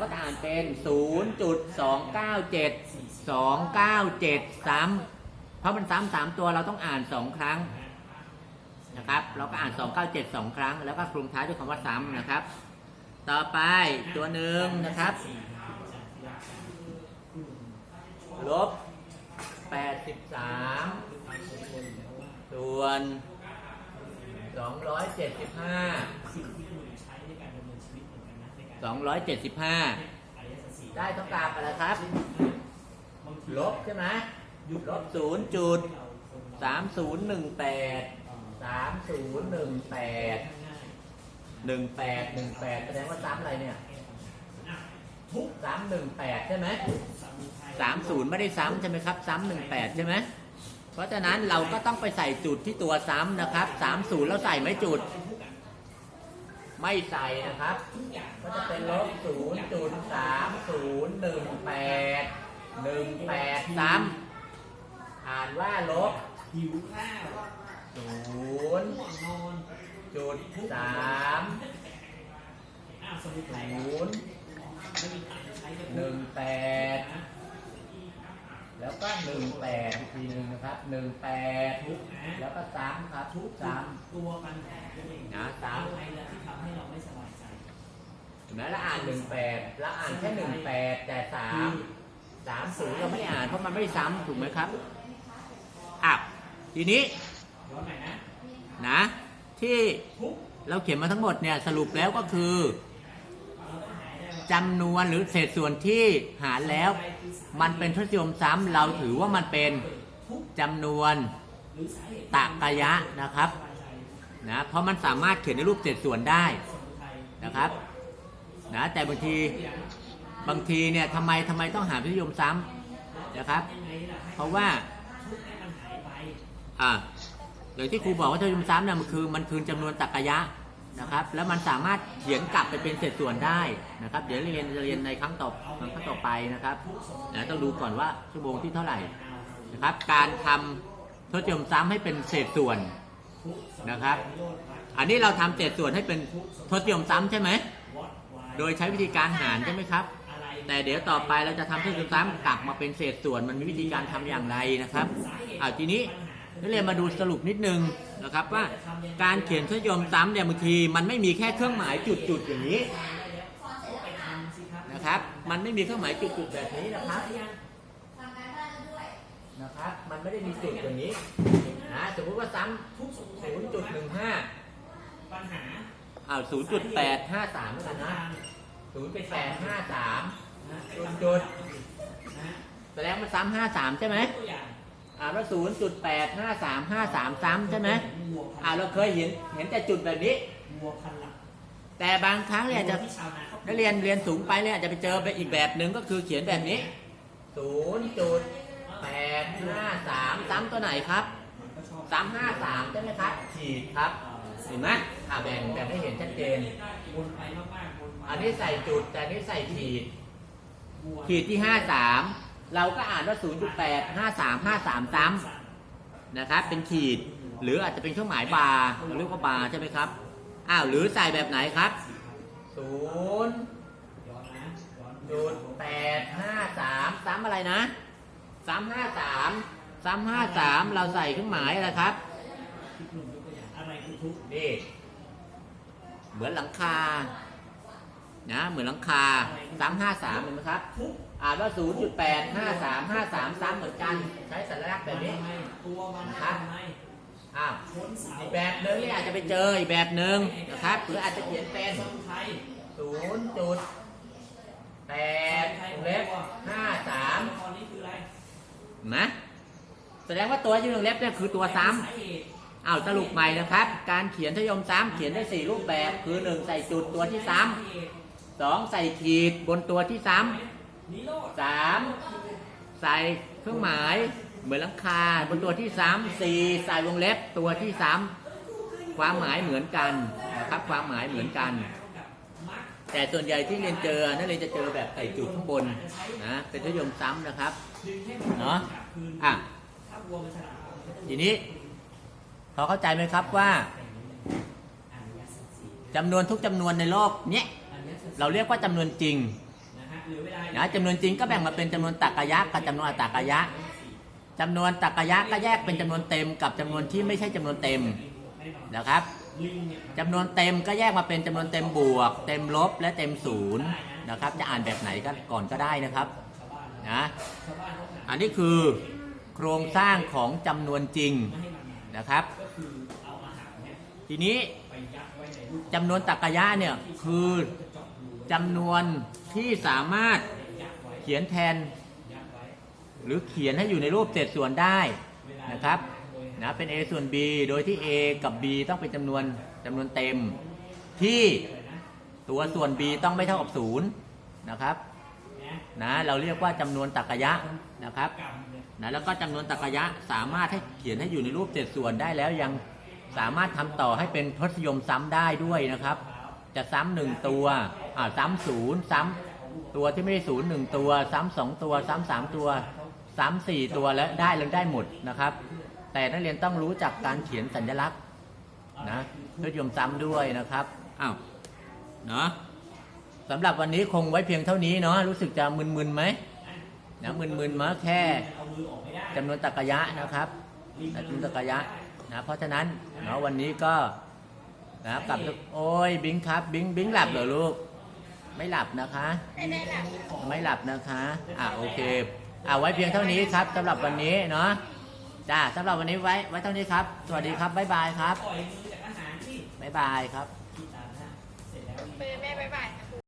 ก็จะอ่านเป็น 0.297 297 ซ้ำเพราะมันซ้ำสามตัวเราต้องอ่าน2ครั้งนะครับ เราก็อ่าน 297 2 ครั้ง แล้วก็คลุมท้ายด้วยคำว่าซ้ำนะครับ ต่อไปตัวหนึ่งนะครับ ลบ 83 ส่วน 275 275 ได้ต้องการอะไรครับ ลบใช่ไหมลบศูนย์จุดสามศูนย์หนึ่งแปดสามศูนย์หนึ่งแปดหนึ่งแปดหนึ่งแปดแสดงว่าซ้ำอะไรเนี่ยสามหนึ่งแปดใช่ไหม สามศูนย์ไม่ได้ซ้ำใช่ไหมครับ ซ้ำหนึ่งแปดใช่ไหม เพราะฉะนั้นเราก็ต้องไปใส่จุดที่ตัวซ้ำนะครับสามศูนย์แล้วใส่ไหมจุด ไม่ใส่นะครับ ก็จะเป็นลบศูนย์จุดสามศูนย์หนึ่งแปดหนึ่งแปดสามอ่านว่าลบหิวข้าวศูนย์จุดสามศูนย์หนึ่งแปด ก็หนึ่งแปดอีกทีหนึ่งนะครับหนึ่งแปดทุกนะแล้วก็ซ้ำครับทุกซ้ตัวปัญหาตัวเองำนะซ้อะไรล่ะที่ทำให้เราไม่สบายใจำเห็นไหมแล้วอ่านหนึ่งแปดแล้วอ่านแค่หนึ่งแปดแต่สามสามศูนย์เราไม่อ่านเพราะมันไม่ซ้ำถูกไหมครับอะทีนี้ย้อนใหม่นะนะ ที่ทุก เราเขียนมาทั้งหมดเนี่ยสรุปแล้วก็คือ จำนวนหรือเศษส่วนที่หารแล้ว มันเป็นทศนิยมซ้ำเราถือว่ามันเป็นจำนวนหรือสาเหตุตะกยะนะครับนะเพราะมันสามารถเขียนในรูปเศษส่วนได้นะครับนะแต่บางทีบางทีเนี่ยทำไมทำไมต้องหาทศนิยมซ้ำนะครับ เพราะว่าอ่าอย่างที่ครูบอกว่าทศนิยมซ้ำเนี่ยมันคือมันคือจำนวนตรรกะยะ นะครับ แล้วมันสามารถเขียนกลับไปเป็นเศษส่วนได้นะครับ เดี๋ยวเรียนจะเรียนในครั้งต่อครั้งต่อไปนะครับนะต้องดูก่อนว่าชั่วโมงที่เท่าไหร่นะครับ การทำทศนิยมซ้ำให้เป็นเศษส่วนนะครับ อันนี้เราทำเศษส่วนให้เป็นทศนิยมซ้ำใช่ไหมโดยใช้วิธีการหารใช่ไหมครับ แต่เดี๋ยวต่อไปเราจะทำทศนิยมซ้ำกลับมาเป็นเศษส่วนมันมีวิธีการทำอย่างไรนะครับอ่าทีนี้ นักเรียนมาดูสรุปนิดนึงนะครับว่าการเขียนทศนิยมซ้ำเนี่ยบางทีมันไม่มีแค่เครื่องหมายจุดๆอย่างนี้นะครับ มันไม่มีเครื่องหมายจุดๆแบบนี้นะครับนะครับ มันไม่ได้มีจุดอย่างนี้นะสมมติว่าซ้ำทุกศูนย์จุดหนึ่งห้าปัญหาอ้าวศูนย์จุดแปดห้าสามกันนะศูนย์จุดแปดห้าสามจุดจุดนะแสดงมันซ้ำห้าสามใช่ไหมตัวอย่าง อ่าแล้วศูนย์จุดแปดห้าสามห้าสามซ้ำใช่ไหมวัวพันอ่าเราเคยเห็นเห็นแต่จุดแบบนี้ วัวพันหลักแต่บางครั้งเนี่ยอาจจะวัวที่ชาวนาเขานักเรียนเรียนสูงไปเนี่ยอาจจะไปเจอไปอีกแบบหนึ่งก็คือเขียนแบบนี้ศูนย์จุดแปดห้าสามซ้ำตัวไหนครับมันก็ชอบซ้ำห้าสามใช่ไหมครับขีดครับเห็นไหมอ่าแบ่งแบ่งให้เห็นชัดเจน วนไปมากๆวนไปอันนี้ใส่จุดแต่อันนี้ใส่ขีด วัว ขีดที่ห้าสาม เราก็อ่านว่าศูนย์จุดแปดห้าสามห้าสามซ้ำนะครับ เป็นขีด หรืออาจจะเป็นเครื่องหมายบาร์เราเรียกว่าบาร์ใช่ไหมครับ อ้าว หรือใส่แบบไหนครับศูนย์ย้อนนะย้อนจุดแปดห้าสามซ้ำอะไรนะซ้ำห้าสามซ้ำห้าสามเราใส่เครื่องหมายอะไรครับ นี่เหมือนหลังคา นะ เหมือนหลังคาซ้ำห้าสามเห็นไหมครับทุก อ่านว่าศูนย์จุดแปดห้าสามห้าสามซ้ำเหมือนกัน ใช้สัญลักษณ์แบบนี้ตัวมันครับอ้าวอีกแบบหนึ่งนี่อาจจะไปเจออีกแบบหนึ่งนะครับ หรืออาจจะเขียนเป็นสมุดไทยศูนย์จุดแปดเล็บห้าสามนะแสดงว่าตัวที่งเล็บเนี่ยคือตัวซ้ำสาเอ้าวสรุปใหม่นะครับ การเขียนทยมซ้ำเขียนได้4รูปแบบ คือ1ใส่จุดตัวที่ซ้ำสองใส่ขีดบนตัวที่ซ้ำ สามใส่เครื่องหมายเหมือนหลังคาบนตัวที่ซ้ำสี่ใส่วงเล็บตัวที่ซ้ำความหมายเหมือนกันนะครับความหมายเหมือนกัน แต่ส่วนใหญ่ที่เรียนเจอนักเรียนจะเจอแบบใส่จุดข้างบนนะเป็นทยมซ้ำนะครับเนาะอะทีนี้พอเข้าใจไหมครับว่าจำนวนทุกจำนวนในโลกเนี้ยเราเรียกว่าจำนวนจริง นะจำนวนจริงก็แบ่งมาเป็นจำนวนตรรกะยะกับจำนวนอัตตรกะยะจำนวนตรรกะยะก็แยกเป็นจำนวนเต็มกับจำนวนที่ไม่ใช่จำนวนเต็มนะครับลิงเนี่ยจำนวนเต็มก็แยกมาเป็นจำนวนเต็มบวก เต็มลบและเต็มศูนย์นะครับ จะอ่านแบบไหนก็ก่อนก็ได้นะครับนะอันนี้คือโครงสร้างของจำนวนจริงนะครับ ทีนี้ไปยัดไว้ในลูกจำนวนตรรกะยะเนี่ยคือ จำนวนที่สามารถเขียนแทน หรือเขียนให้อยู่ในรูปเศษส่วนได้นะครับนะเป็น a ส่วน b โดยที่ a กับ b ต้องเป็นจำนวนจำนวนเต็ม ที่ตัวส่วน b ต้องไม่เท่ากับศูนย์นะครับนะเราเรียกว่าจำนวนตรรกะยะนะครับนะแล้วก็จำนวนตรรกะยะสามารถให้เขียนให้อยู่ในรูปเศษส่วนได้แล้วยังสามารถทำต่อให้เป็นทศนิยมซ้ำได้ด้วยนะครับ จะซ้ำหนึ่งตัว อ่าซ้ำศูนย์ซ้ำตัวที่ไม่ได้ศูนย์หนึ่งตัว ซ้ำสองตัว ซ้ำสามตัวซ้ำสี่ตัวและได้แล้วได้หมดนะครับ แต่นักเรียนต้องรู้จักการเขียนสัญลักษณ์นะทศนิยมซ้ำด้วยนะครับอ้าวเนาะสำหรับวันนี้คงไว้เพียงเท่านี้เนาะรู้สึกจะมึนๆไหมนะมึนๆมาแค่จำนวนตรกยะนะครับจำนวนตรกยะนะเพราะฉะนั้นเนาะวันนี้ก็นะครับกลับโอ้ยบิงครับ บิงบิงหลับเหรอลูก ไม่หลับนะคะ ไม่ได้หลับไม่หลับนะคะ อะโอเค อะไว้เพียงเท่านี้ครับสำหรับวันนี้เนาะจ้าสำหรับวันนี้ไว้ไว้เท่านี้ครับ สวัสดีครับบ๊ายบายครับปล่อยมือจากอาหารที่บ๊ายบายครับที่ตามนะเสร็จแล้วเบอร์แม่บ๊ายบายค่ะ